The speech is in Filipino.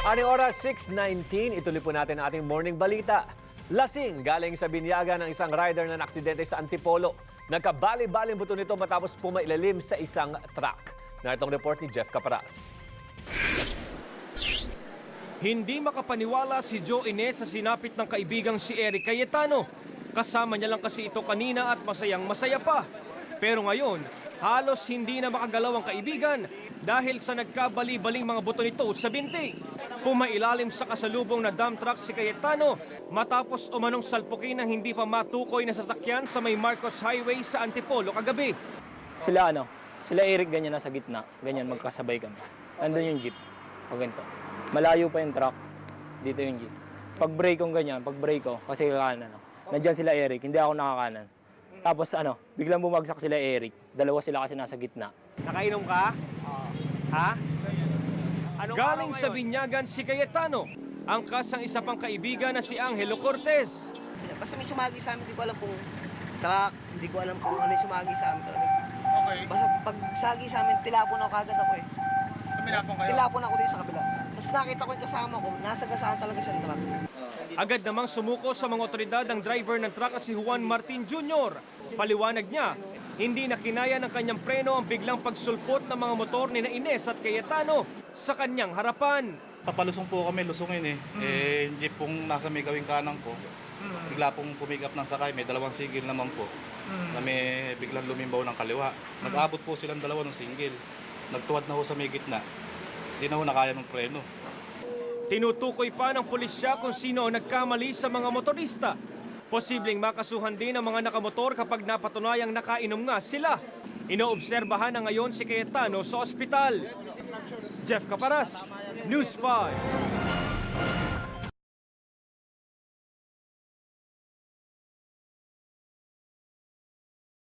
Ating oras 6.19, ituloy po natin ating morning balita. Lasing galing sa binyaga ng isang rider na naksidente sa Antipolo. Nagkabali-baling buto nito matapos pumailalim sa isang truck. Naritong report ni Jeff Caparas. Hindi makapaniwala si Joe Ines sa sinapit ng kaibigang si Eric Cayetano. Kasama niya lang kasi ito kanina at masayang masaya pa. Pero ngayon, halos hindi na makagalaw ang kaibigan dahil sa nagkabali-baling mga buto nito sa binti. Pumailalim sa kasalubong na dump truck si Cayetano matapos umanong salpukin ng hindi pa matukoy na sasakyan sa may Marcos Highway sa Antipolo kagabi. Sila ano, sila Eric ganyan nasa gitna, ganyan magkasabay kami. Andun yung jeep, o ganito. Malayo pa yung truck, dito yung jeep. Pag brake ko ganyan, pag brake ko, kasi kanan, ano, nandyan sila Eric, hindi ako nakakanan. Tapos ano, biglang bumagsak sila Eric, dalawa sila kasi nasa gitna. Nakainom ka? Ha? Anong Galing sa binyagan si Cayetano, ang isa pang kaibigan na si Angelo Cortez. Basta may sumagi sa amin, hindi ko alam kung truck, hindi ko alam kung ano yung sumagi sa amin talaga. Okay. Basta pag sagi sa amin, tilapon ako kagad ako eh. Tumilapon kayo. Tilapon ako dito sa kabila. Tapos nakita ko yung kasama ko, nasa gasaan talaga siya ng truck. Agad namang sumuko sa mga otoridad ang driver ng truck at si Juan Martin Jr. Paliwanag niya, hindi na kinaya ng kanyang preno ang biglang pagsulpot ng mga motor ni na Ines at Cayetano sa kanyang harapan. Papalusong po kami, lusungin eh. Eh, yung jeep pong nasa may gawing kanan ko, bigla pong pumigap ng sakay, may dalawang sigil naman po. Na may biglang lumimbaw ng kaliwa. Nag-abot po silang dalawa ng single. Nagtuwad na ho sa may gitna. Hindi na ho nakaya ng preno. Tinutukoy pa ng pulisya kung sino ang nagkamali sa mga motorista. Posibleng makasuhan din ang mga nakamotor kapag napatunayang nakainom nga sila. Inoobserbahan na ngayon si Cayetano sa ospital. Jeff Caparas, News 5.